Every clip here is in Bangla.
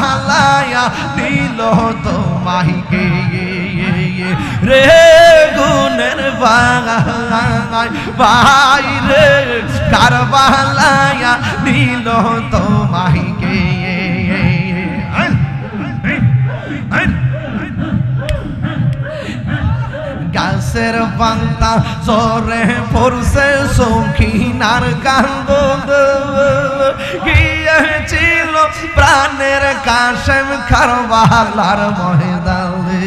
জ্বালায়া দিল তোমাহিকে রে গুণের বাঙায় বাইরে কারবালায়া দিল তো গাছের পান্তা জরে পড়ছে সৌখিনার কান্দ গিয়েছিল প্রাণের কাশেম খারবালার ময়দানে।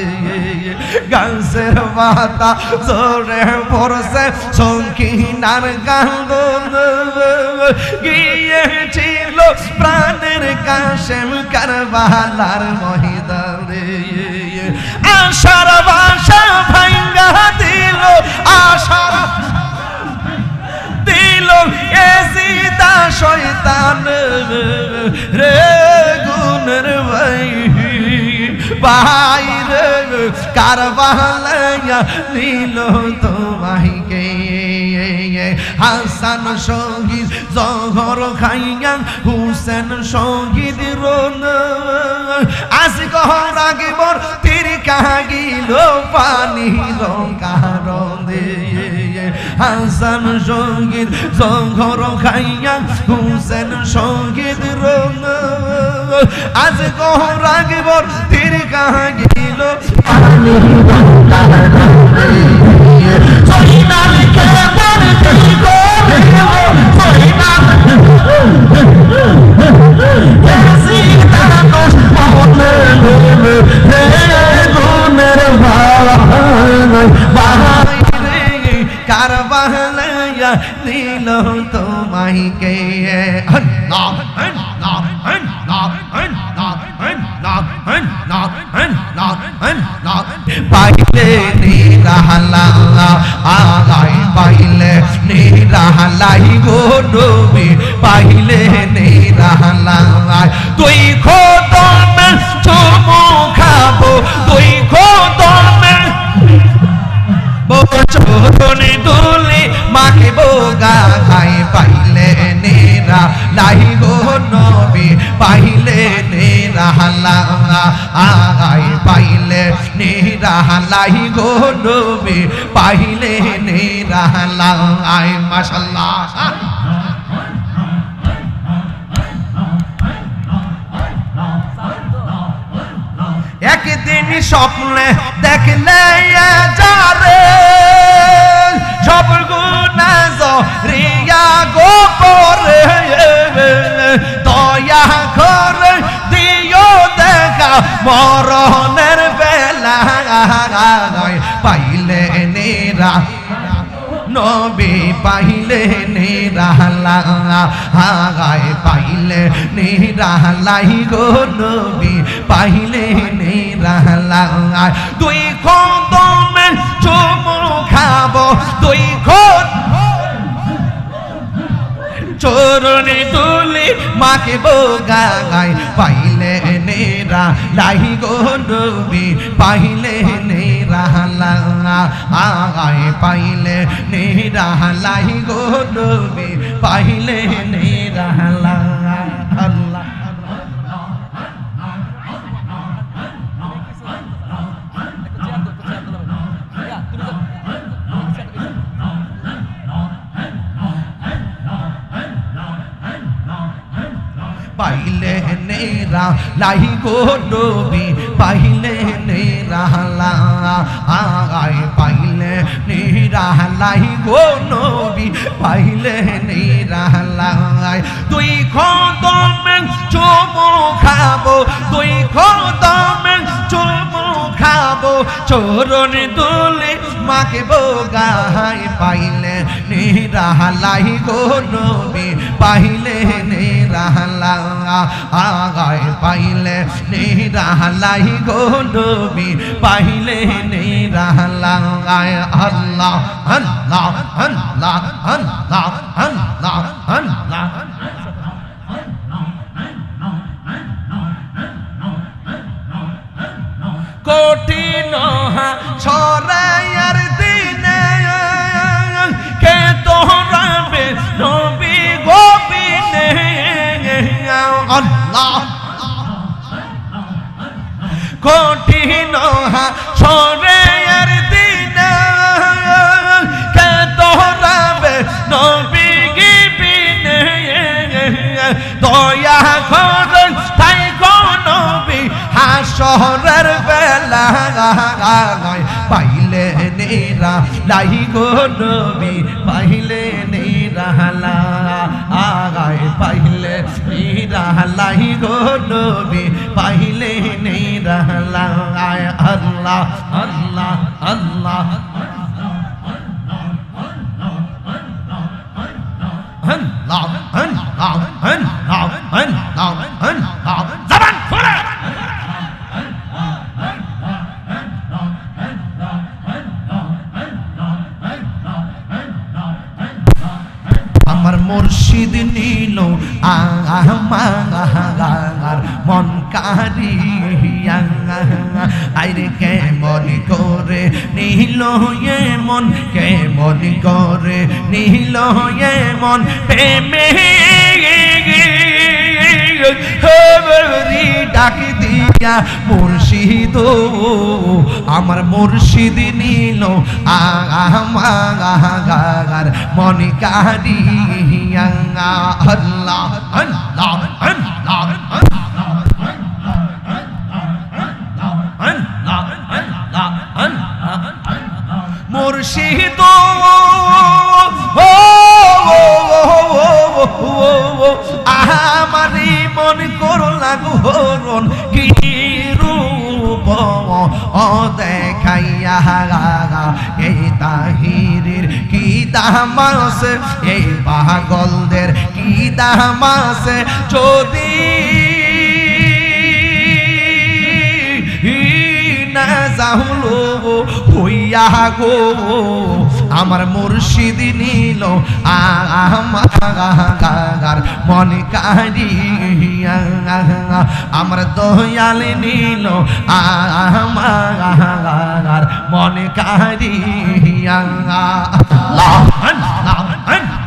গাছের পাতা জরে পড়ছে সৌখিনার কান্দ গিয়েছিল প্রাণের কাশেম কারবালার ময়দানে। আশার বাসা ভাঙ্গা আশার দিল এ সীতা শয়তান রে গুণের ভাই ভাই রে কারবালায়া নীল তোমাইকে হাসান সংগীত জহর খাইয়া হুসেন সংগীত রোন আজ কহর আগে বর তীর কাগিল, পানি রঙ্কার হাসান শহীদ জঘর খাইয়া হুসেন শহীদ রঙ আজ কহ রাগবর তীর কাহিল পানি কারবালায়া নীল তোমাইকে আল্লাহ আল্লাহ আল্লাহ আল্লাহ আল্লাহ আল্লাহ আল্লাহ আল্লাহ পাইলে আগাই পাইলে নিরালাই গো পাইলে নিরালা তুই খোদমে চুমু খাব তুই পাইলে নেরা হালা আগাই পাইলে নেরা লাই গো নবী, পাইলে নেরা হালা আই মাশাল্লাহ। একদিন স্বপ্নে দেখলে যারে, সব গুণা মরণের বেলা পাইলে নেরা। নবী পাইলে নিরালা হাগায় পাইলে নিরালাই গো নবী পাইলে নিরালা তুই কদমে চুমু খাব তুই খোদ চরণে তুলি মাকে বোগাই পাইলে নেরা লাহি গো নবী পাইলে নেরা আগাই পাইলে নেরা লাহি গো নবী পাইলে নেরা পাইলে নেরা, লাই গো নবী, পাইলে নেরা, লা আগাই পাইলে নেরা লাহি গো নবী, পাইলে নেরা লাই তুই খদমে চুমু খাব তুই খাব চরণ দুলে মাকে বোগাই পাইলে নেরা লাই গো নবী, পাইলে নেরা আগাই পাইলে নেরালাই গো নবী, পাইলে নেরালাই আল্লাহ আল্লাহ আল্লাহ আল্লাহ আল্লাহ। কঠিন সরের দিনে। কে তোরাবে নবী গিবিনে? দয়া করুন তাই নবী, হাসরের বেলা পাইলে নেরা লাই গো নবী, পাইলে নেরা লা রাহলাই গো নবী পাইলে নেই রাহলা। আয় আল্লাহ আল্লাহ আল্লাহ। মুর্শিদ নীল আমার মন কারিয়া আইরে কেমন করে নীল এ মন কেমন করে নীল এ মন প্রেমে ডাক মুর্শিদ আমার মুর্শিদ নীল আমার মনে আল্লাহ আল্লাহ মুর্শিদ আমারি মন করো লাগু হরণ কি রূপ ও দেখাইয়া, এই তাহিরের কি দামাস এই পাগলদের, কি দামাস যদি না যাহুলো, হইয়া গো আমার মুর্শিদ নীল আমার মনে কারিয়া আমার দয়াল নীল আমার মনে কারিয়া আল্লাহ আল্লাহ আল্লাহ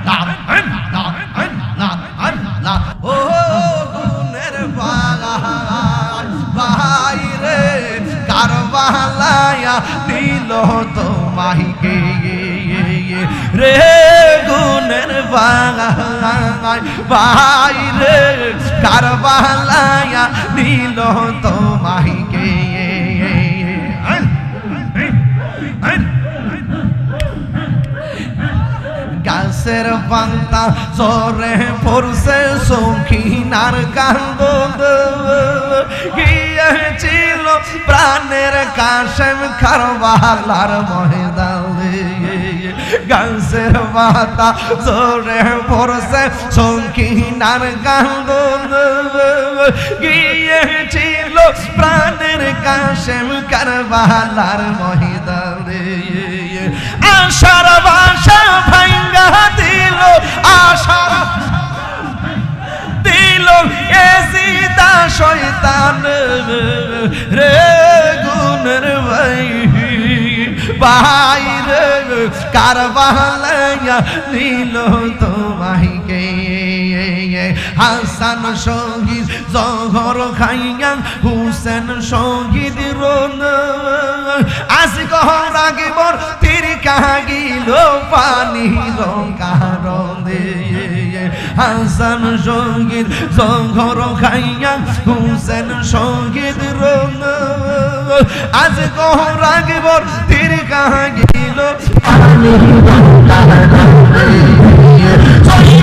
রে গুণের ভাই রে কারবালায়া নীল তোমাহিকে গাছের পান্তা জরে পড়ছে সৌখিনার কান্দ গিয়েছিল প্রাণের কাশেম খারবালার ময়দানে। গাছের পাতা জরে পড়ছে সৌখিনার কান্দ গিয়েছিল প্রাণের কাশেম কারবালার ময়দানে। আশার বাসা ভাঙ্গা দিল, আশার দিল, এ সীতা শয়তান। রে গুণের ভাই ভাই কারবালাইয়া নিল তোমাহিকে হাসান শহীদ, জহর খাইয়া হুসেন শহীদ রোল। আজ কহ রাগিবর তীর কাহিল পানি রঙ্গার হাসান সংগীত জহর খাইয়া হুসেন সংগীত রোল। আজ কহ রাগিবর তীর কাহিল So he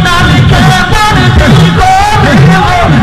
not care what he go, he go.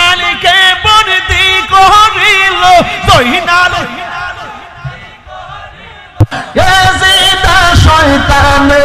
জয়নালকে বন্দি করিল এজিদা শয়তানে